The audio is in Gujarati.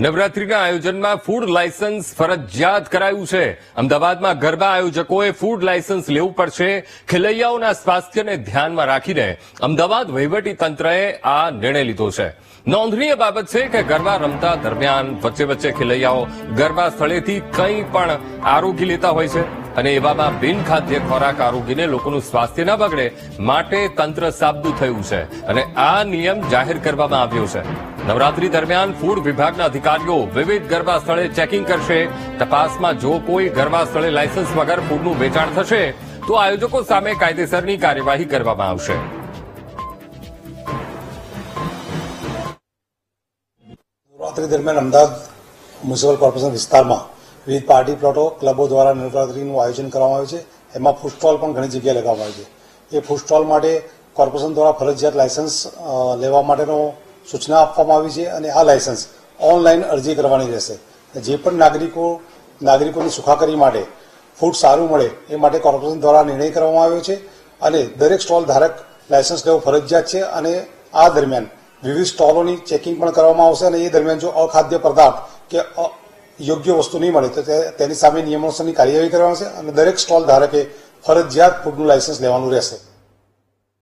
નવરાત્રીના આયોજનમાં ફૂડ લાયસન્સ ફરજિયાત કરાયું છે. અમદાવાદમાં ગરબા આયોજકોએ ફૂડ લાયસન્સ લેવું પડશે. ખેલૈયાઓના સ્વાસ્થ્યને ધ્યાનમાં રાખીને અમદાવાદ વહીવટી તંત્રએ આ નિર્ણય લીધો છે. નોંધનીય બાબત છે કે ગરબા રમતા દરમિયાન વચ્ચે વચ્ચે ખેલૈયાઓ ગરબા સ્થળેથી કંઈ પણ આરોગી લેતા હોય છે. અને એવામાં બિનખાદ્ય ખોરાક આરોગીને લોકોનું સ્વાસ્થ્ય ન બગડે માટે તંત્ર સાબદું થયું છે. અને આ નિયમ જાહેર કરવામાં આવ્યો છે. નવરાત્રી દરમિયાન ફૂડ વિભાગના અધિકારીઓ વિવિધ ગરબા સ્થળે ચેકિંગ કરશે. તપાસમાં જો કોઈ ગરબા સ્થળે લાયસન્સ વગર ફૂડનું વેચાણ થશે, તો આયોજકો સામે કાયદેસરની કાર્યવાહી કરવામાં આવશે. નવરાત્રી દરમિયાન અમદાવાદ મ્યુનિસિપલ કોર્પોરેશન વિસ્તારમાં વિવિધ પાર્ટી પ્લોટો, ક્લબો દ્વારા નવરાત્રીનું આયોજન કરવામાં આવે છે. એમાં ફૂડ સ્ટોલ પણ ઘણી જગ્યાએ લગાવવામાં આવે છે. એ ફૂડ સ્ટોલ માટે કોર્પોરેશન દ્વારા ફરજિયાત લાયસન્સ લેવા માટેનો સૂચના આપવામાં આવી છે અને આ લાયસન્સ ઓનલાઈન અરજી કરવાની રહેશે. જે પણ નાગરિકો, નાગરિકોની સુખાકારી માટે ફૂડ સારું મળે એ માટે કોર્પોરેશન દ્વારા નિર્ણય કરવામાં આવ્યો છે અને દરેક સ્ટોલ ધારક લાયસન્સ લેવું ફરજિયાત છે અને આ દરમિયાન વિવિધ સ્ટોલોની ચેકિંગ પણ કરવામાં આવશે અને એ દરમિયાન જો અખાદ્ય પદાર્થ કે યોગ્ય વસ્તુ નહીં મળે તો તેની સામે નિયમોસરની કાર્યવાહી કરવામાં આવશે અને દરેક સ્ટોલ ધારકે ફરજિયાત ફૂડનું લાયસન્સ લેવાનું રહેશે.